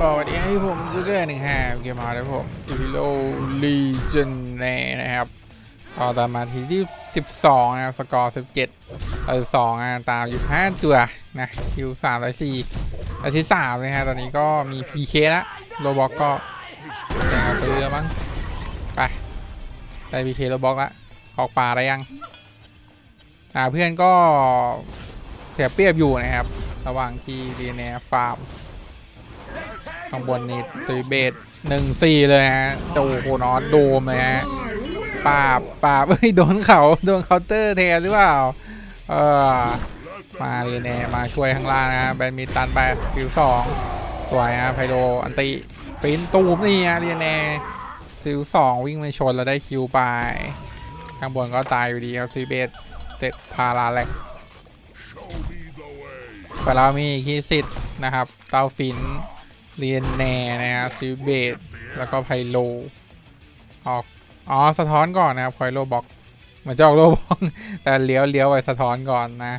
ก็วันนี้ให้ผมจะได้หนึ่งห้าเกมมาแล้วผมฮิโร่ลีเจนแน่นะครับก็ตามมาทีที่ 12 นะครับสกอร์ 17ต่อ12อะตามอยู่ 5 ตัวนะคิว3 4 4อาที่3นะฮะตอนนี้ก็มี PK ละโรบอกก็แต่เรือมั้งไปได้ PK โรบอกละออกป่าอะได้ยัง อ่าเพื่อนก็เสียเปรียบอยู่นะครับ ระหว่างที่ดีเนฟาร์ม ข้างบนนี่ซีเบสหนึ่งสี่เลยฮะโจโหนอสโดมเลยฮะปราบปราบเอ้ยโดนเขาโดนเคาน์เตอร์แทนหรือเปล่าเออมาเรียนแน่มาช่วยข้างล่างนะฮะแบนมีตันไปฟิวสองสวยฮะไพโลอันติปินตูมนี่ฮะเรียนแน่ซิลสองวิ่งไปชนแล้วได้คิวไป ข้างบนก็ตายอยู่ดีครับซีเบสเสร็จพาราแลกแต่เรามีคีสิทธิ์นะครับ เตาฟิน เรียนแน่นะครับซิเบตแล้วก็ไพโลออกอ๋อสะท้อนก่อนนะครับไพโลบอกเหมือนจะออกโลบอกแต่เลี้ยวเลี้ยวไปสะท้อนก่อนนะ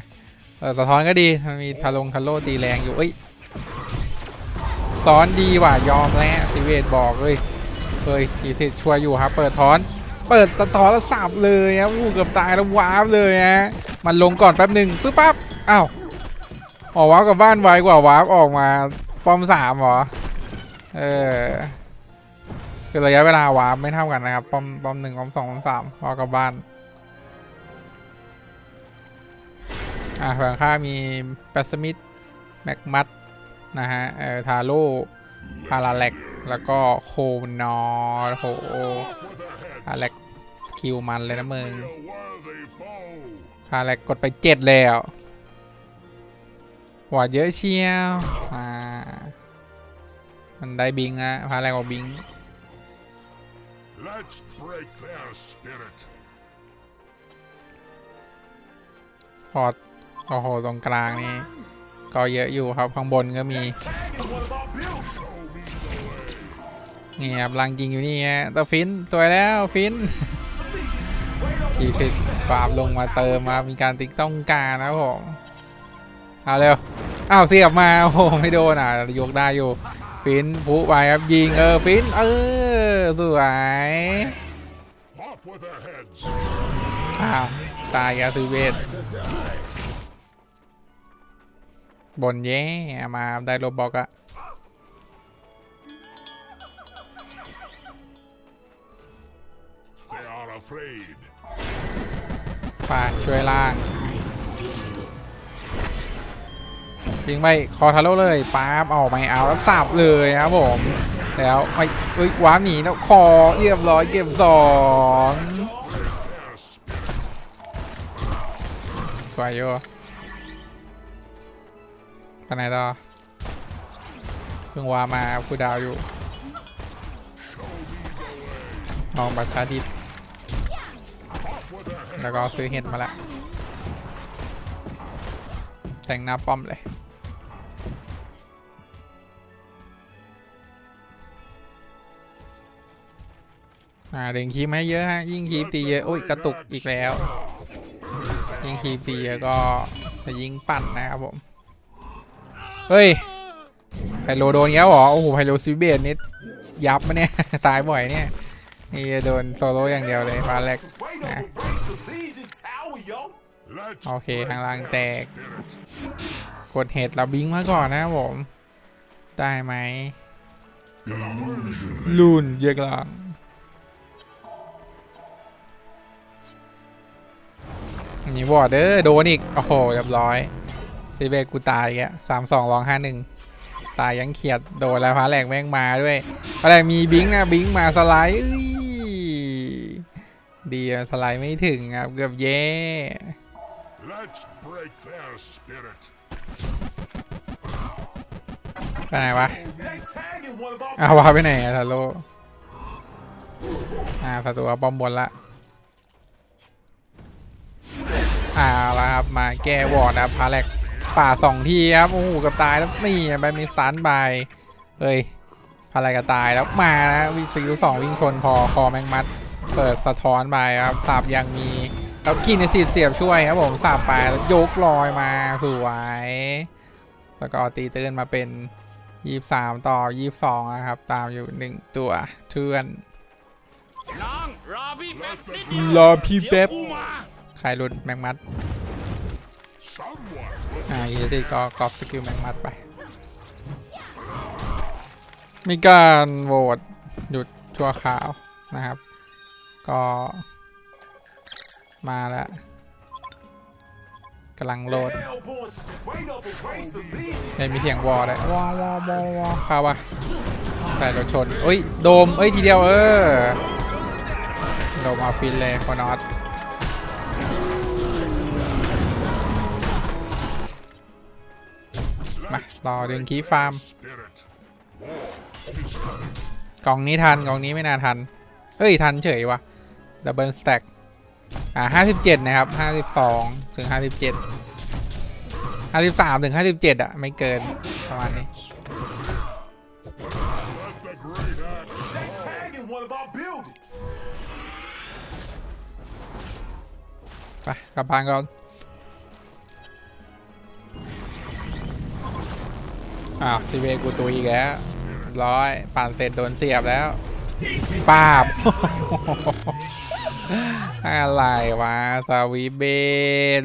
สะท้อนก็ดีมันมีทะลงทะโลตีแรงอยู่เอ้ยซ้อนดีว่ะยอมแล้วซิเบตบอกเอ้ยเฮ้ยกีสิทธิ์ช่วยอยู่ครับเปิดท้อน เปิดสะท้อนแล้วสับเลยครับอู้เกือบตายแล้ววาร์ปเลยฮะมันลงก่อนแป๊บหนึ่งปึ๊บปั๊บอ้าวออกวาร์ปกับบ้านไวกว่าวาร์ปออกมา ป้อมสามเหรอ เออ คือระยะเวลาวาร์ปไม่เท่ากันนะครับ ป้อม ป้อมหนึ่งป้อมสองป้อมสามวาร์ปกลับบ้าน อ่าฝั่งข้ามีแปสมิธแม็กมัตนะฮะ เออ ทาโร่พาราเล็ก แล้วก็โคนอร์โหพาราเล็กคิวมันเลยนะมึงพาราเล็กกดไปเจ็ดแล้วหวาดเยอะเชียว มันได้บิงอะพาแรงกว่าบิง Let's break their spirit. พอดโอ้โหตรงกลางนี่ก็เยอะอยู่ครับข้างบนก็มี นี่ครับลังยิงอยู่นี่ฮะแตัวฟินสวยแล้วฟินขี่ฟิกฟาร์มลงมาเติมมามีการติ๊กต้องการนะครับผมเอาเร็วอ้าวเสียบมาโอ้โหไม่โดนอะยกได้อยู่ ฟินผู้ไปครับยิงเออฟินเออสวยอ้าวตายกาซูเบสบนแย่มาได้โรบอกอะ They are afraid. ป่าช่วยล่าง ยิงไปคอทาโร่เลยป๊าบเอาไม่เอาแล้วสับเลยครับผม แล้วไม่เอ้ยว้าหนีแล้วคอเรียบร้อยเก็บสองสวยอยู่ไปไหนต่อเพิ่งวามาคูดาวอยู่มองบัตรชาดิตแล้วก็ซื้อเห็ดมาละแต่งหน้าป้อมเลย อ่าเด้งคีบให้เยอะฮะยิ่งคีบตีเยอะโอ้ยกระตุกอีกแล้ว ยิ่งคีบตีเยอะก็จะยิงปั่นนะครับผมเฮ้ยไฮโลโดนเงี้ยเหรอโอ้โหไฮโลซิเบตนิดยับมาเนี่ยตายบ่อยเนี่ยนี่โดนโซโล่อย่างเดียวเลยฟ้าแรกนะโอเค break ข้างล่างแตก กดเหตุเราบิงมาก่อนนะครับผม ได้ไหมลุนเยอะกลาง นนี้วอร์ดเด้อโดนอีก โอ้โหเรียบร้อยซีเบกกูตายแกสามสองร้องห้าหนึ่งตายยังเขียดโดนแล้วพาแหลกแม่งมาด้วยพาแหลกมีบิงนะบิงมาสไลด์เอ้ยดีอะสไลด์ไม่ถึงครับเกือบเย่ Let's break their spirit. ไปไหนวะ They tagging one of our เอาวาไปไหนอะทาโร่อ่าศัตรูเอาป้อมบนละ อ่าแล้วครับมาแก้วอร์ดนะครับพาแลกป่าสองทีครับโอ้โหเกับตายแล้วนี่ไปมีสตันบายเฮ้ยพาแลกก็ตายแล้วมานะวิซิลสองวิ่งชนพอคอแมงมัด เปิดสะท้อนไปครับสาบยังมีแล้วกินในสีเสียบช่วยครับผมสาบไปแล้วยกลอยมาสวยแล้วก็เอาตีตื้นมาเป็นยี่สามต่อยี่สองนะครับ ตามอยู่หนึ่งตัวเทือนน้องรอพี่แป๊บ นิดเดีรอพี่แป๊บเดี๋ยวกูมาใครหลุดแมงมัด Someone will อ่ายีติก็กรอบสกิลแมงมัดไป มีการโหวตหยุดชั่วคราวนะครับ ก็ มาแล้วกำลังโหลด Hellborn straight up erased the Legion. ไม่มีเสียงวอลเลยวอวอวอวอเข้าวะใส่รถชนเอ้ย โดม เอ้ย ทีเดียวเออ โดมเอาฟินเลยคอนอต รอดึงคีฟาร์ม กล่องนี้ทัน กล่องนี้ไม่น่าทัน เฮ้ย ทันเฉยวะดับเบิลสแต็กอ่าห้าสิบเจ็ดนะครับห้าสิบสองถึงห้าสิบเจ็ดห้าสิบสามถึงห้าสิบเจ็ดอะไม่เกินประมาณนี้ไปกลับบ้านก่อน อ้าวทีเวกูตุยอีกแล้ว ร้อยปั่นเสร็จโดนเสียบแล้วปาบ อะไรวะสวีเบน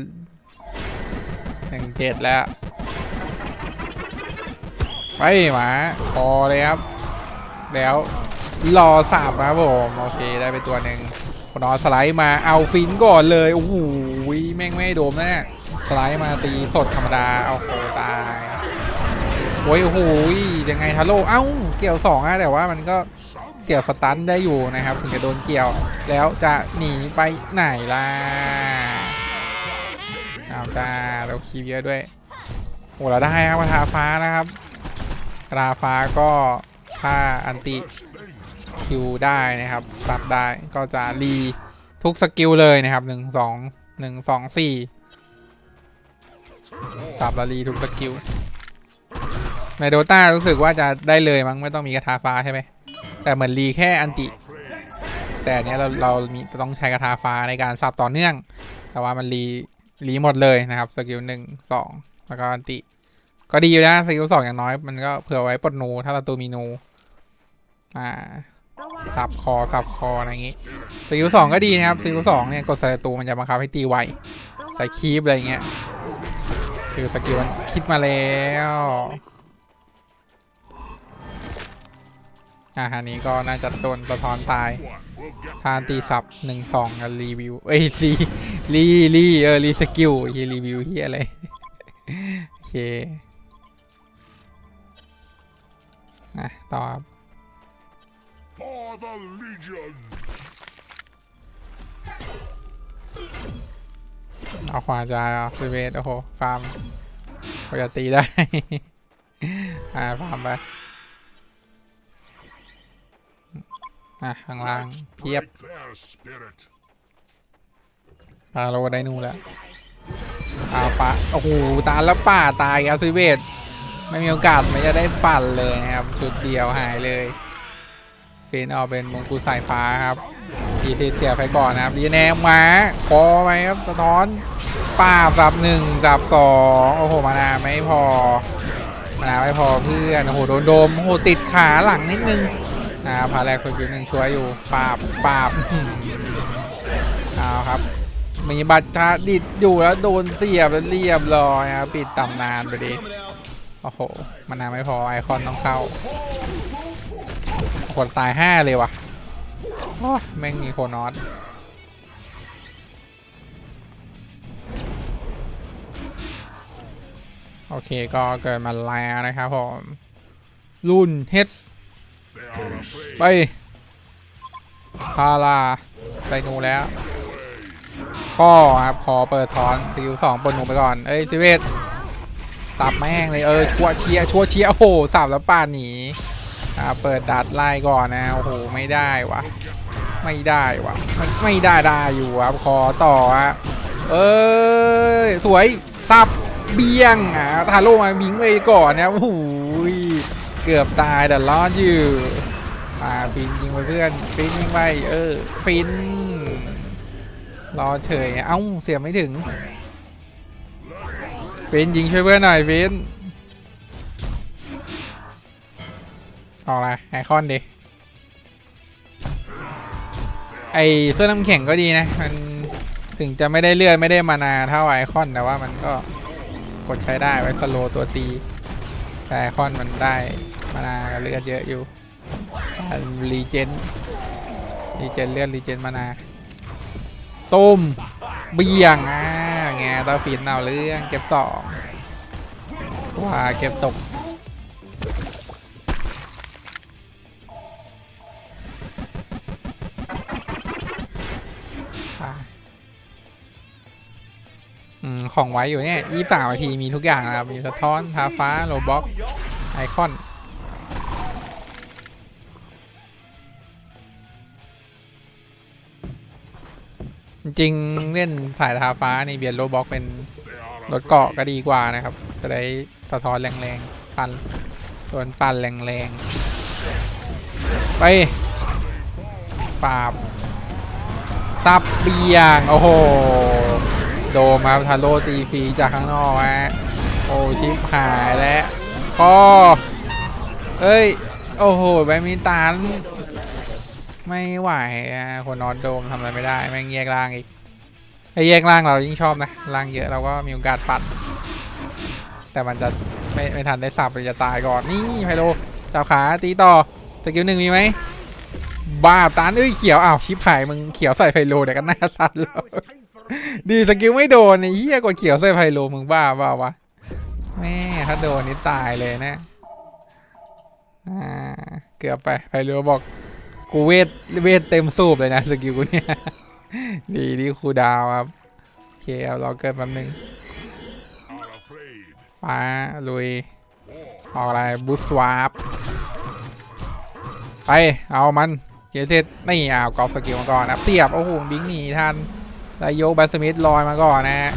หนึ่งเจ็ดแล้ว ไปหมาพอเลยครับ แล้วรอสับครับผมโอเคได้ไปตัวหนึ่งคนนอสไลด์มาเอาฟินก่อนเลยโอ้โหแม่งไม่โดมแน่สไลด์มาตีสดธรรมดาเอาโคตาย โอ้ยโอ้โหยังไงทาโร่เอ้าเกี่ยวสองอะแต่ว่ามันก็เกี่ยวสตันได้อยู่นะครับ ถึงจะโดนเกี่ยวแล้วจะหนีไปไหนล่ะเอาจ้าเราคีบเยอะด้วยโอ้เราได้ครับระทาฟ้านะครับราฟ้าก็ถ้าอันติคิวได้นะครับปรับได้ก็จะรีทุกสกิลเลยนะครับหนึ่งสองหนึ่งสองสี่ปรับแล้วรีทุกสกิล ในโดตารู้สึกว่าจะได้เลยมั้งไม่ต้องมีกระทาฟ้าใช่ไหมแต่เหมือนรีแค่อันติ แต่เนี้ยเราเรามีต้องใช้กระทาฟ้าในการสับต่อเนื่อง แต่ว่ามันรีรีหมดเลยนะครับสกิลหนึ่งสองแล้วก็อันติ ก็ดีอยู่นะสกิลสองอย่างน้อย มันก็เผื่อไว้ปลดนูถ้าศัตรูมีนูอ่าสับคอสับคออะไรอย่างงี้สกิลสองก็ดีนะครับสกิลสองเนี่ยกดใส่ศัตรูมันจะบังคับให้ตีไวใส่คีบอะไรเงี้ยคือสกิลมันคิดมาแล้ว อ่าอันนี้ก็น่าจะโดนสะทอนตายทานตีสับหนึ่งสองกันรีวิว เอ้ยรีรีรีเออรีสกิลเฮียรีวิวเฮียอะไร โอเคอะต่อครับ for the Legion. เอาขวาจะสเวตโอ้โห ฟาร์มก็จะตีได้ อ่า ฟาร์มไป อะข้างล่างเพียบ Break their spirit. ปลาโลได้นู่นแล้วอาปะโอ้โหตาแล้วป่าตายอาซิเวตไม่มีโอกาสไม่จะได้ปั่นเลยนะครับจุดเดียวหายเลยเฟนออกเป็นมงกุฎสายฟ้าครับทีเสียไปก่อนนะครับดีแนมมาคอไปครับสะท้อนป้าบสับหนึ่งสับสองโอ้โหมานาไม่พอมานาไม่พอเพื่อนโอ้โหโดนโดมโอ้โหติดขาหลังนิดนึง นะครับพาแรกคนคิวหนึ่งช่วยอยู่ปาบปาบเอาครับ มีบัตรชาดิดอยู่แล้วโดนเสียบแล้วเรียบร้อยครับปิดตำนานไปดิโอ้โหมันนาไม่พอไอคอนต้องเข้าคนตายห้าเลยว่ะโอ้แม่งมีโคนอสโอเคก็เกิดมาแล้วนะครับผมรุ่นเไปพาลาไปนูแล้วข้อครับขอเปิดถอนสกิลสองปนหนูไปก่อน เอ้ยซิเวตสับแม่งเลยเออชัวเชียชัวเชียโอ้โหสับแล้วป่านหนีอ่าเปิดดัดไล่ก่อนนะโอ้โหไม่ได้วะไม่ได้วะไม่ไม่ได้ได้อยู่ครับขอต่อฮะเอ้ยสวยสับเบี้ยงอะทาโร่มาบิงไปก่อนนะโอ้โห เกือบตายแต่รอดอยู่อ่าฟินยิงไปเพื่อนฟินยิงไปเออฟินรอเฉยเอ้าเสียไม่ถึงฟินยิงช่วยเพื่อนหน่อยฟินออกอะไรไอคอนดิไอเสื้อน้ำแข็งก็ดีนะมันถึงจะไม่ได้เลือดไม่ได้มานาเท่าไอคอนแต่ว่ามันก็กดใช้ได้ไว้สโลตัวตีแต่ไอคอนมันได้ มานากับเลือดเยอะอยู่รีเจนรีเจนเลือดรีเจนมานาตุ้มเบี่ยงอ่าไงตาฟินเอาเรื่องเก็บสองว่าเก็บตกของไว้อยู่เนี่ยยี่สามนาทีมีทุกอย่างนะครับ มีสะท้อนทาฟ้า โลบ็อกไอคอน จริงเล่นสายทาฟ้านี่เบียนโลบ็อกเป็นรถเกาะก็ดีกว่านะครับ จะได้สะท้อนแรงๆ ปันโดนปันแรงๆ ไปปราบตับเบียง โอ้โห โดมาทาโร่ตีฟรีจากข้างนอกฮะโอ้ชิปหายแล้วคอเอ้ย โอ้โห แบมินตัน ไม่ไหวอะคนนอนโดมทำอะไรไม่ได้แม่งแยกล่างอีกไอ้แยกล่างเรายิ่งชอบนะล่างเยอะเราก็มีโอกาสปัด แต่มันจะไม่ไม่ทันได้สับเลยจะตายก่อนนี่ไพโลจับขาตีต่อสกิลหนึ่งมีไหมบ้าตานเอ้ยเขียวอ้าวชิบหายมึงเขียวใส่ไพโลเดี๋ยวกันหน้าสั่นแล้วดีสกิลไม่โดนไอ้เหี้ยกว่าเขียวใส่ไพโลมึงบ้าเปล่าวะแม่ถ้าโดนนี่ตายเลยนะอ่าเกือบไปไพโลบอก กูเวทเวทเต็มสูบเลยนะสกิลกูเนี่ย ดีดีครูดาวครับ โอเคเอารอเกินแป๊บนึงป้าลุย ออกอะไรบูสวาปไป เอามันเกเสร็จนี่อ้าวกรอบสกิลมาก่อนนะเสียบ โอ้โห บิงหนีทันแล้วยกบัสมิธลอยมาก่อนนะฮะ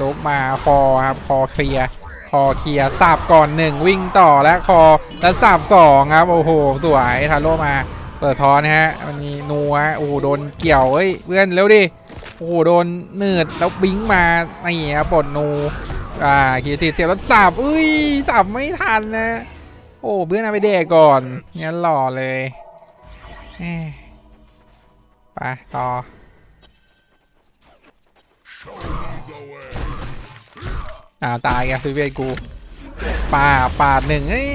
ยกมาคอครับ คอเคลียร์คอเคลียร์สับก่อนหนึ่งวิ่งต่อและคอแล้วสับสองครับ โอ้โห สวยทาโร่มา เปิดทอนนะฮะมันมีนัวโอ้โหโดนเกี่ยวเอ้ยเพื่อนเร็วดิโอ้โหโดนเนืดแล้วบิงมานี่ครับปลดนูอ่าขีดติดเสียบแล้วสับอุ้ยสับไม่ทันนะโอ้เพื่อนเอาไปเดกก่อนงั้นหล่อเลยไปต่ออ่าตายแกซื้อเวกูป่าปาดหนึ่งเอ้ย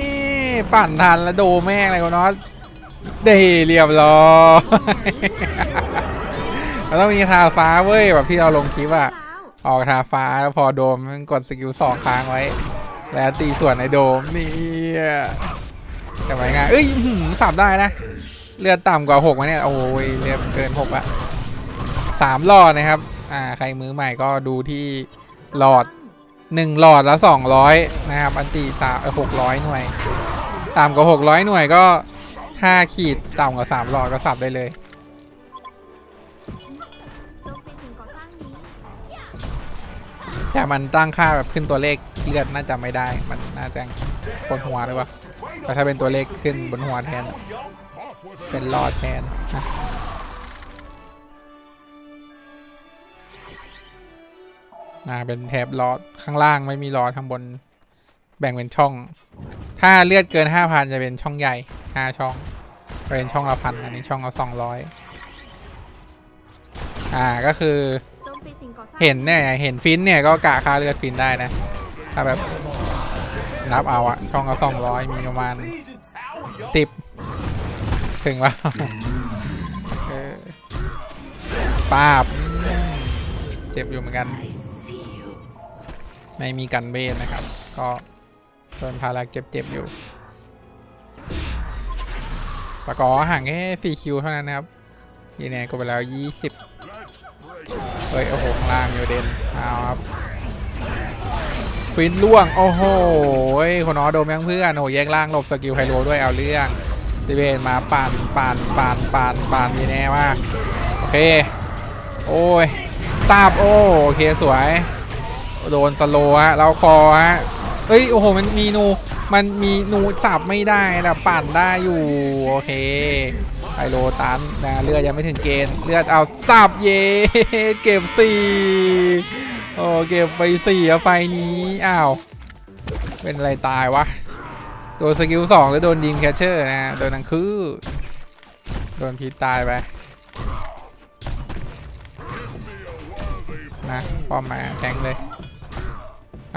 ปั่นทันแล้วโดแม่งอะไรกูน็อต เดเรียบร้อยเราต้องมีทาฟ้าเว้ยแบบที่เราลงคลิปอะออกทาฟ้าแล้วพอโดมกดสกิลสองค้างไว้ แล้วตีส่วนในโดมนี่ทำไมงานเอ้ยหือสับได้นะ เลือดต่ำกว่าหกมาเนี่ย โอ้ยเลือดเกินหกอะสามหลอดนะครับ อ่า ใครมือใหม่ก็ดูที่หลอดหนึ่งหลอดละสองร้อยนะครับ อันตีสามหกร้อยหน่วย ต่ำกว่าหกร้อยหน่วยก็ ห้าขีดต่ำกว่าสามหลอดก็สับได้เลย แต่มันตั้งค่าแบบขึ้นตัวเลขเลือดน่าจะไม่ได้ มันน่าจะบนหัวหรือเปล่าแต่ถ้าเป็นตัวเลขขึ้นบนหัวแทน เป็นหลอดแทนนะอ่าเป็นแถบหลอดข้างล่างไม่มีหลอดข้างบน แบ่งเป็นช่อง ถ้าเลือดเกินห้าพันจะเป็นช่องใหญ่ห้าช่องเป็นช่องละพันอันนี้ช่องละสองร้อยอ่าก็คือโจมตีสิ่งก่อสร้างเห็นเนี่ยเห็นฟินเนี่ยก็กะค่าเลือดฟินได้นะถ้าแบบนับเอาอะช่องละสองร้อยมีประมาณ Legion Tower, yo. สิบถึงว่าเออป้าบอืมเจ็บอยู่เหมือนกัน ไม่มีกันเบนนะครับ ก็ โดนพาราเจ็บๆอยู่ปะกอห่างแค่สี่คิวเท่านั้นนะครับยีแนก็ไปแล้วยี่สิบเฮ้ย โอ้โหข้างล่างมีประเด็นเอาครับฟินล่วง โอ้โหคนน้อโดมยังเพื่อนโอ้แยกล่างหลบสกิลไฮโลด้วยเอาเรื่องดิเวนมาปั่นปั่นปั่นปั่นปั่นมีแน่มากโอเค โอ้ยตาบโอ้โอเคสวย โดนสโลฮะเราคอฮะ เอ้ยโอ้โหมันมีนูมันมีนูสับไม่ได้แต่ปั่นได้อยู่โอเคไฮโลตันนะเลือดยังไม่ถึงเกณฑ์เลือดเอาสับเย่เก็บสี่โอ้เก็บไปสี่อะไฟนี้อ้าวเป็นอะไรตายวะโดนสกิลสองหรือโดนดิมแคชเชอร์นะโดนนังคือโดนพีตายไปนะป้อมมาแทงเลย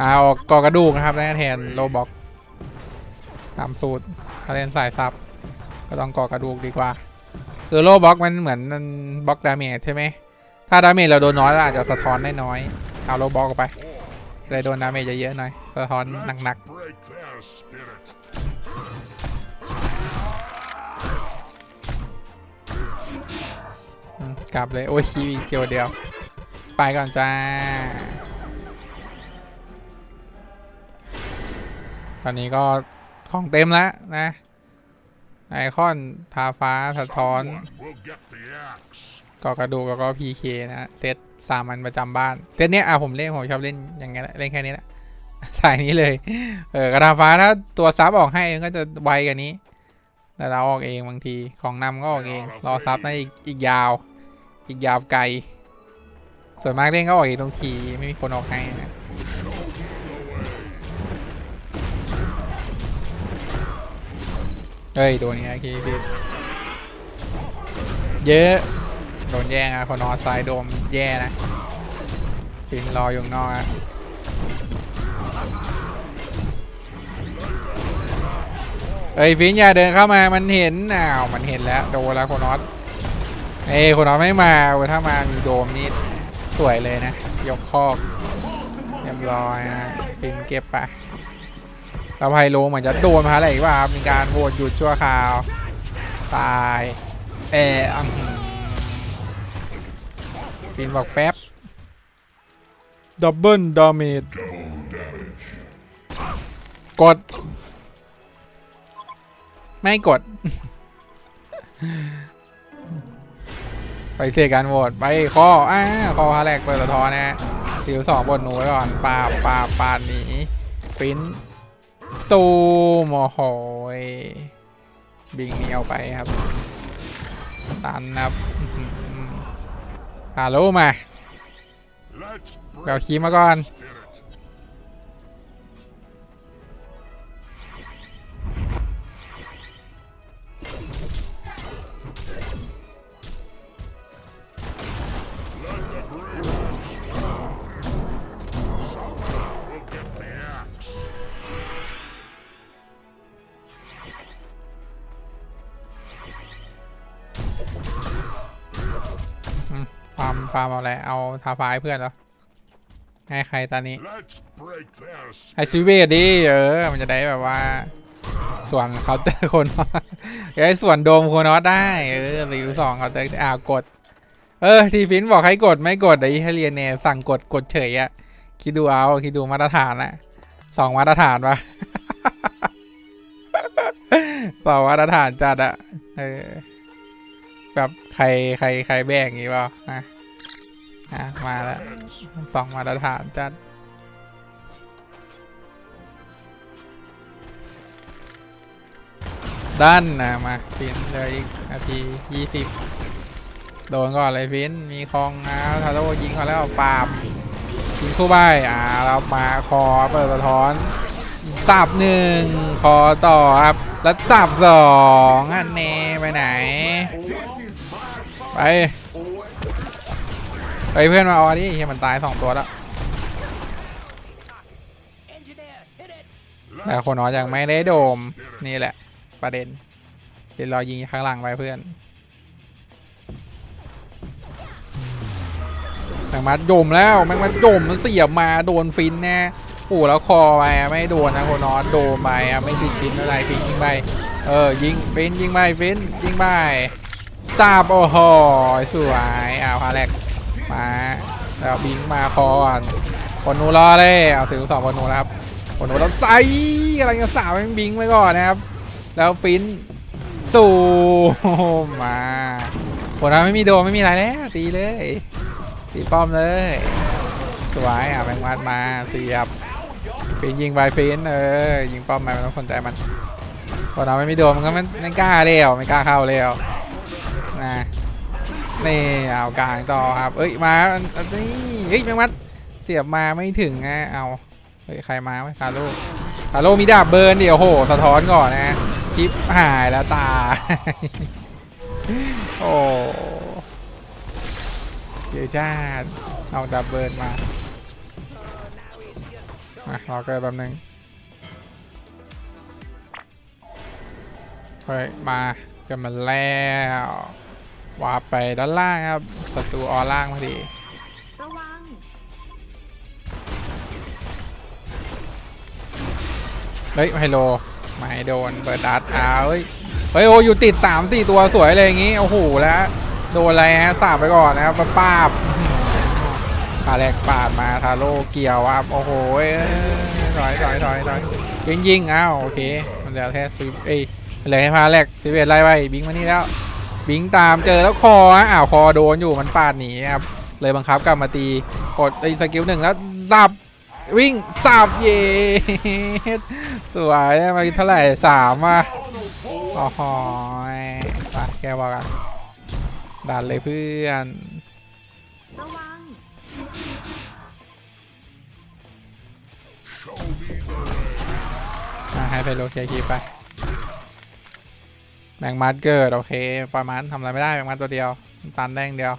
อ่าออกกอกระดูกนะครับแทนโลบ็อกตามสูตรถ้าเล่นสายซับก็ต้องกอกระดูกดีกว่า คือโลบ็อกมันเหมือนมันบล็อกดาเมจใช่ไหมถ้าดาเมจเราโดนน้อยเราอาจจะสะท้อนได้น้อยเอาโลบ็อกไปเลยโดนดาเมจเยอะๆหน่อยสะท้อนหนักๆกลับเลยโอ้ยคีย์เดียวเดียว ไปก่อนจ้า ตอนนี้ก็ของเต็มแล้วนะ ไอคอนทาฟ้าสะท้อนกอกระดูกแล้วก็พีเคนะเซตสามัญประจำบ้าน เซตเนี้ยอะผมเล่น ผมชอบเล่นอย่างเงี้ยเล่นแค่นี้แหละสายนี้เลย เออกระดาฟ้าถ้าตัวซับออกให้มันก็จะไวกว่านี้ แต่เราออกเองบางทีของนำก็ออกเอง รอซับนะอีกอีกยาว อีกยาวไกล ส่วนมากเล่นก็ออกเองตรงทีไม่มีคนออกให้นะ เฮ้ย โดนนี้คีพีเยอะ โดนแย่งอะคนนอนซ้ายโดมแย่นะฟินรออยู่นอกอะเฮ้ยฟินอย่าเดินเข้ามามันเห็นอ้าวมันเห็นแล้วโดนแล้วคนนอตเอ้ยคนนอตไม่มาเว้ยถ้ามามีโดมนี่สวยเลยนะ ยกคอกเรียบร้อยนะฟินเก็บไป เราไพโลเหมือนจะโดนมาอะไรอีกว่าครับมีการโหวตหยุดชั่วคราว ตายเอออังหือฟินบอกแป๊บดับเบิลดาเมจกด ไม่กด ไปเสียการโหวตไปข้ออ่าข้อฮาแรกเปิดสะท้อนนะฮะสิวสองบนหนูไว้ก่อนปาบปาบปาดหนีฟิน ซูมโอ้โหยบิงหนีเอาไปครับ ตันนะครับอื้อหือฮัลโหลมา Let's เดี๋ยว break คีย์มาก่อน ร์มฟาร์มเอาอะไรเอาทาฟ้าให้เพื่อนเหรอให้ใครตอนนี้ Let's break their ให้ spirit. ซิเวตดิเออ มันจะได้แบบว่า ส่วนเคาน์เตอร์คนจะได้ส่วนโดมโคนอสได้ เออรีวิวสองเคาน์เตอร์อ่ากด เออ ทีฟินบอกให้กดไม่กดไอ้ให้เรียนเนี่ยสั่งกดกดเฉยอะคิดดูเอา คิดดูมาตรฐานอะสองมาตรฐานปะสองมาตรฐานจัดอะเออแบบใครใครใครแบ่งอย่างงี้เปล่าอะ อะมาแล้วสองมาตรฐานจัดด้านนะมาฟินเลยอีกนาทียี่สิบโดนก่อนเลยฟินมีคองนะทาโร่ยิงก่อนแล้วปาบยิงคู่ใบอ่าเรามาคอเปิดสะท้อนสับหนึ่งคอต่อครับแล้วสับสองอันเน่ไปไหน ไป ไปเพื่อนมาเอาอันนี้เฮียมันตายสองตัวแล้วแต่คนน้อยยังไม่ได้โดมนี่แหละ ประเด็นเดี๋ยวรอยิงข้างหลังไปเพื่อนแมงมัดโยมแล้วแมงมัดโยมมันเสียบมาโดนฟินแน่โอ้แล้วคอไปไม่โดนนะคนนอนโดนไปอะไม่ติดฟินอะไรฟินยิงไปเออยิงฟินยิงไปฟินยิงไปซาบโอ้โหสวยเอาพาแรก มาแล้วบิงมาคอก่อนคนนูรอเลยเอาถึงสองคนนูแล้วครับคนนูแล้วใส่กำลังจะสาวให้บิงไว้ก่อนนะครับ แล้วฟินตูมมาคนนั้นไม่มีโดไม่มีอะไรแล้วตีเลยตีป้อมเลยสวยอะแมงวัดมาเสียบฟินยิงไปฟินเออยิงป้อมไปไม่ต้องสนใจมันคนเราไม่มีโดมมันก็ไม่ไม่กล้าเร็วไม่กล้าเข้าเร็วนะ นี่เอากลางต่อครับเอ้ยมาอันนี่เฮ้ยแมงวัดเสียบมาไม่ถึงอะเอาเฮ้ยใครมาไม่ทาลูกฮาโลมีดาบเบิร์นเดี๋ยวโหสะท้อนก่อนนะทิปหายแล้วตาโอ้เดี๋ยวจ้าเอาดาบเบิร์นมาอะรอเกิดแป๊บนึงเฮ้ยมากันมาแล้ว ว่าไปด้านล่างครับศัตรูออล่างพอดีระวังเฮ้ยไฮโลไม่โดนเปิดดัดอ้าวเฮ้ยเฮ้ยโอ้อยู่ติด 3 4 ตัวสวยเลยอย่างงี้โอ้โหแล้วโดนอะไรฮะสาบไปก่อนนะครับป้าป้าบปาแรกปาดมาทาโร่เกี่ยวอะโอ้โหเอ้ยถอยถอยถอยถอยยิงยิงอ้าวโอเคมันเหลือแค่สิบเอ้ยเหลือแค่พาแรกสิบเอ็ดไล่ไปบิงมานี่แล้ว บิงตามเจอแล้วคออ้าวคอโดนอยู่มันปาดหนีครับเลยบังคับกลับมาตีกดไอ้สกิลหนึ่งแล้วสับวิ่งสับเย่สวยมาเท่าไหร่สามอะโอ้โหไปแกบอกกันดันเลยเพื่อนระวังมาให้ไปโลเคลียร์คีไป แบงมัดเกิดโอเคประมาณทำอะไรไม่ได้แบงมัดตัวเดียวตันได้อย่างเดียว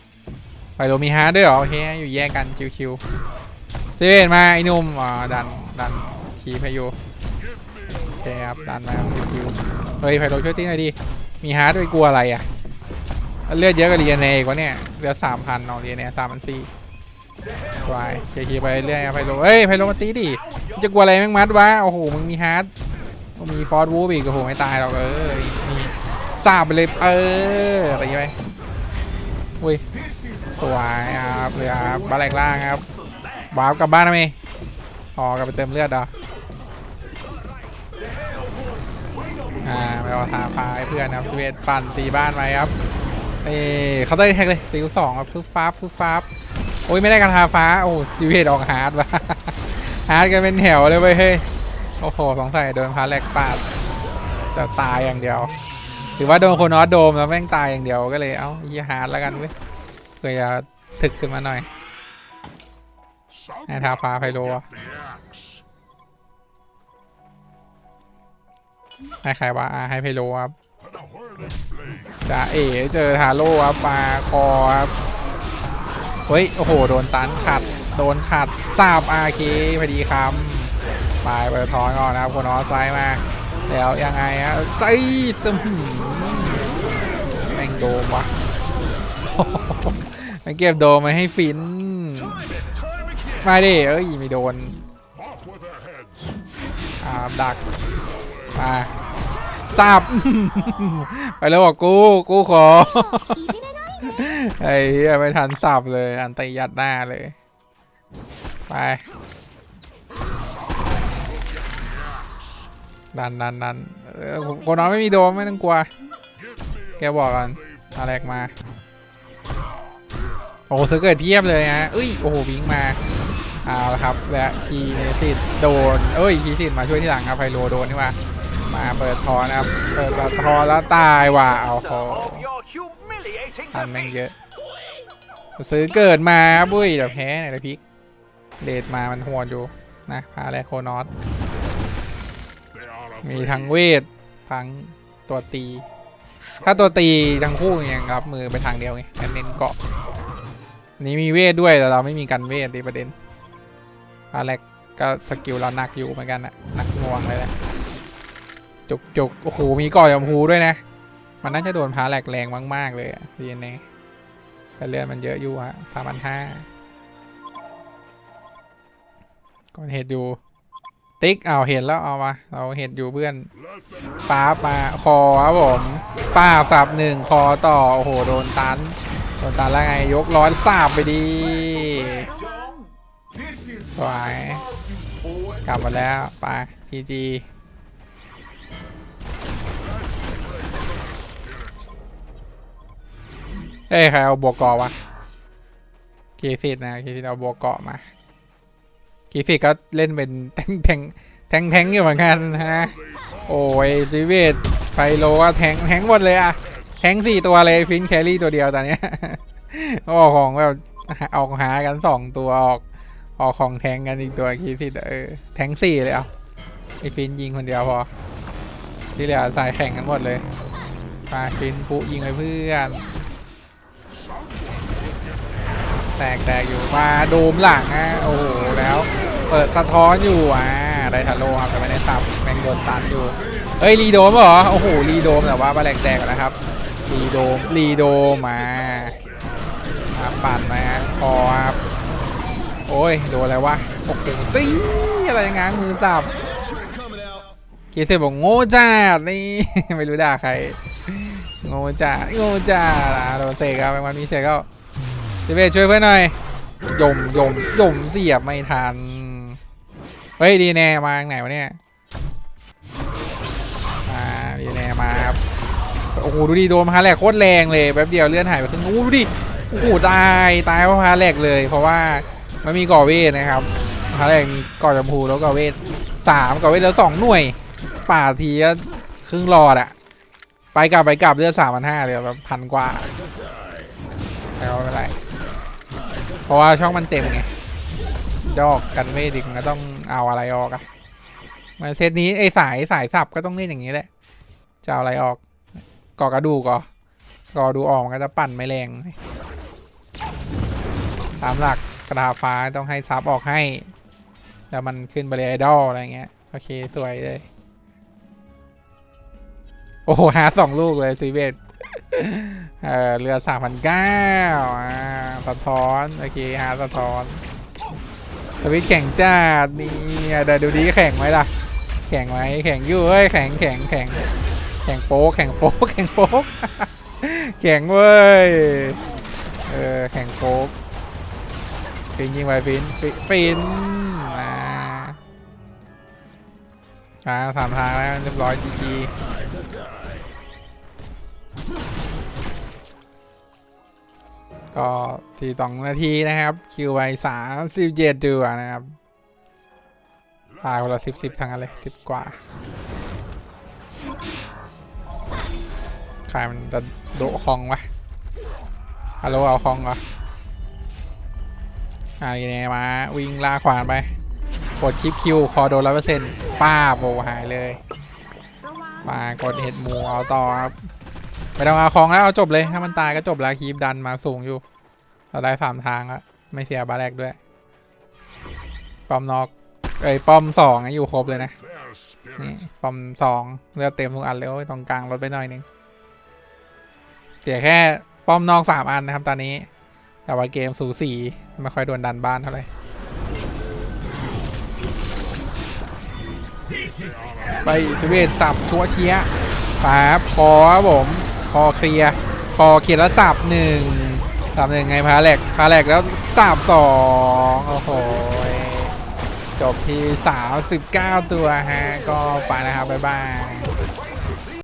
ไปโลมีฮาร์ดด้วยเหรอโอเคอยู่แยกกันคิวๆเซเว่นมาไอ้หนุ่มอ่าดันดันคีย์ไปอยู่โอเคครับดันมาครับคิวๆเฮ้ยไพโลช่วยตีหน่อยดิมีฮาร์ดไปกลัวอะไรอะเลือดเยอะกว่าเรียนเอกวะเนี่ยเลือดสามพันเอาเรียนเอสามพันสี่วายเคลียร์ๆไปเรื่อยไพโลเอ้ยไพโลมาตีดิจะกลัวอะไรแม่งมัดวะโอ้โหมึงมีฮาร์ดมึงมีฟอร์ดวูบอีกโอ้โหไม่ตายหรอกเออ สาบไปเลย เอออะไรยังไปอุ้ยสวยครับเหลือบาแหลกล่างครับวาร์กลับบ้านนะมย์อ๋อกลับไปเติมเลือดเหรออ่าไปเอาทาพาให้เพื่อนนะครับสเวตปั่นตีบ้านไปครับเอ้เขาได้แท็กเลยตีสองครับฟึบฟ้าบฟึบฟ้าบโอ้ยไม่ได้กระทาฟ้าโอ้สเวตออกฮาร์ดว่ะฮาร์ดกันเป็นแถวเลยเว้ยเฮ้ยโอ้โหสงสัยโดนพาแลกปาดจะตายอย่างเดียว หรือว่าโดนโคนอสโดมแล้วแม่งตายอย่างเดียวก็เลยเอ้ายี่ฮาร์ดแล้วกันเว้ยเพื่อจะถึกขึ้นมาหน่อย Some And how far, get Hello? the axe. ให้ใครวะอะให้ไพโลครับจะเอ๋เจอทาโร่ครับมาคอครับเฮ้ย โอ้โห โดนตันขัด โดนขัดทราบอาเคพอดีคำไปเปิดทอนก่อนนะครับคนออสไซด์มา แล้วยังไงฮะไซสมแม่งโดมว่ะมันเก็บโดมมาให้ฟิน มาดิ เอ้ยไม่โดนอ่าดัก มาสับไปแล้วบอกกู กูขอ ไอ้เหี้ยไม่ทันสับเลย อันตียัดหน้าเลย ไป ดันดันดันเออคนน้อยไม่มีโดมไม่ต้องกลัว แกบอกกันอะไรกมา โอ้ซื้อเกิดเพียบเลยฮะเอ้ย โอ้โหวิ่งมาเอาละครับ และคีเนสิตโดน เอ้ย คีสิตมาช่วยที่หลังครับไพโลโดนนี่ว่ามาเปิดทอนะครับ เปิดทอแล้วตายว่ะเอาโห You're humiliating ทันแม่งเยอะ ซื้อเกิดมาบุ้ยเดี๋ยวแพ้เนี่ยเดี๋ยวพิก เดทมามันโหดอยู่นะพาแรกโคนอส มี afraid. ทั้งเวททั้งตัวตี ถ้าตัวตีทั้งคู่อย่างครับมือไปทางเดียวไงเน้นเกาะอันนี้มีเวทด้วยแต่เราไม่มีกันเวทดีประเด็นพาแรกก็สกิลเราหนักอยู่เหมือนกันอะหนักหน่วงเลยแหละจุกจุกโอ้โหมีเก่อยมพูด้วยนะ มันน่าจะโดนพาแหลกแรงมาก ๆ เลยอะดีเนแต่เลือดมันเยอะอยู่ฮะสามพันห้าก่อนเห็ดอยู่ ติ๊กเอาเห็นแล้วเอามา เราเห็นอยู่เพื่อนป้ามาคอครับผมป้าบสับหนึ่งคอต่อ โอ้โห โดนตัน โดนตันแล้วไง ยกร้อนสาบไปดีสวยกลับมาแล้วไปจีจีเอ้ยใครเอาบวกเกาะวะกีฟิตนะกีฟิตเอาบวกเกาะมา กีฟิตก็เล่นเป็นแทงแทงแทงแทงอยู่เหมือนกันฮะ โอ้ยซีเวตไฟโลก็แทงแทงหมดเลยอะแทงสี่ตัวเลยฟินแครี่ตัวเดียวตอนเนี้ยออกของแบบออกหากันสองตัวออก ออกของแทงกันอีกตัวคีสิเออแทงสี่เลยเอาไอฟินยิงคนเดียวพอ ที่เหลือสายแข่งกันหมดเลยมาฟินปุยิงไปเพื่อน แตกแตกอยู่มาโดมหลังอะโอ้โหแล้ว เปิดสะท้อนอยู่อ่าได้ทาโร่ครับแต่ไม่ได้ตับแมงโดนตันอยู่เอ้ยรีโดมเหรอโอ้โหรีโดมแต่ว่าบาแหลกแตกแล้วนะครับรีโดมรีโดมมาปั่นมาฮะพอครับโอ้ยโดนอะไรวะโอ้โหตีอะไรง้างมือสับเกเซบอกโง่จัดนี่ไม่รู้ด่าใครโง่จัดโง่จัดอะโดนเสกครับแมงวันมีเสกก็ เจเบช่วยเพื่อนหน่อยยมยมยมเสียบไม่ทัน เฮ้ยดีแน่มาจากไหนวะเนี่ย มาดีแน่มาครับ โอ้โหดูดิโดนพาแหลกโคตรแรงเลยแป๊บเดียวเลื่อนหายไปครึ่งโอ้โหดูดิ โอ้โหตายตายเพราะพาแหลกเลย เพราะว่ามันมีก่อเวทนะครับพาแหลกมีก่อจมพูแล้วก่อเวทสามก่อเวทแล้วสองหน่วย ป่าทีก็ครึ่งหลอดอะไปกลับไปกลับเลือดสามพันห้าเลยแบบพันกว่าแล้วไม่เป็นไร ราะว่าช่องมันเต็มไงจะออกกันเวทอีก็ต้องเอาอะไรออกอะมาเซตนี้ไอสายสายสับก็ต้องเล่นอย่างนี้แหละจะเอาอะไรออกก่อกระดูกก่อกอดูออกมันก็จะปั่นไม่แรงตามหลักกระดาษฟ้าต้องให้ซับออกให้ แล้วมันขึ้นไปเลยไอดอลอะไรเงี้ยโอเคสวยเลย โอ้โหหาสองลูกเลยซีเบส เออเรือสามพันเก้าอ่าสะท้อนโอเคหาสะท้อนสวิตแข่งจ้าดนี่เดี๋ยวดูดีแข่งไหมล่ะ แข่งไหมแข่งอยู่เฮ้ยแข่งแข่งแข่งแข่งโป๊กแข่งโป๊กแข่งโป๊กแข่งเว้ยเออแข่งโป๊กฟินยิงไปฟินฟินอ่าอ่าสามทางแล้วเรียบร้อยจีจี ก็ทีสองนาทีนะครับ คิวไปสามสิบเจ็ดตัวนะครับตายคนละสิบสิบทั้งนั้นเลยสิบกว่าใครมันจะโดคองวะฮัลโหลเอาคองเหรออ่าอย่างไงมา วิ่งลาขวานไป กดชิปคิว คอโดนร้อยเปอร์เซ็นต์ป้าโบหายเลย มากดเห็ดหมูเอาต่อครับ ไม่ต้องเอาของแล้วเอาจบเลย ถ้ามันตายก็จบแล้วคีบดันมาสูงอยู่ เราได้สามทางแล้วไม่เสียบาแรกด้วย ป้อมนอก เอ้ยป้อมสองอยู่ครบเลยนะนี่ spirit ปอมสองเลือดเต็มทุกอันเลยโอ้ยตรงกลางลดไปหน่อยนึงเสียแค่ป้อมนอกสามอันนะครับตอนนี้ แต่ว่าเกมสูสีไม่ค่อยโดนดันบ้านเท่าไหร่ไปสเวทสับชัวเชียปั๊บคอผม คอเคลียร์คอเคลียร์แล้วสับหนึ่งสับหนึ่งไงพาแหลกพาแหลกแล้วสับสองโอ้โหจบที่39ตัวฮะก็ไปนะครับบ๊ายบาย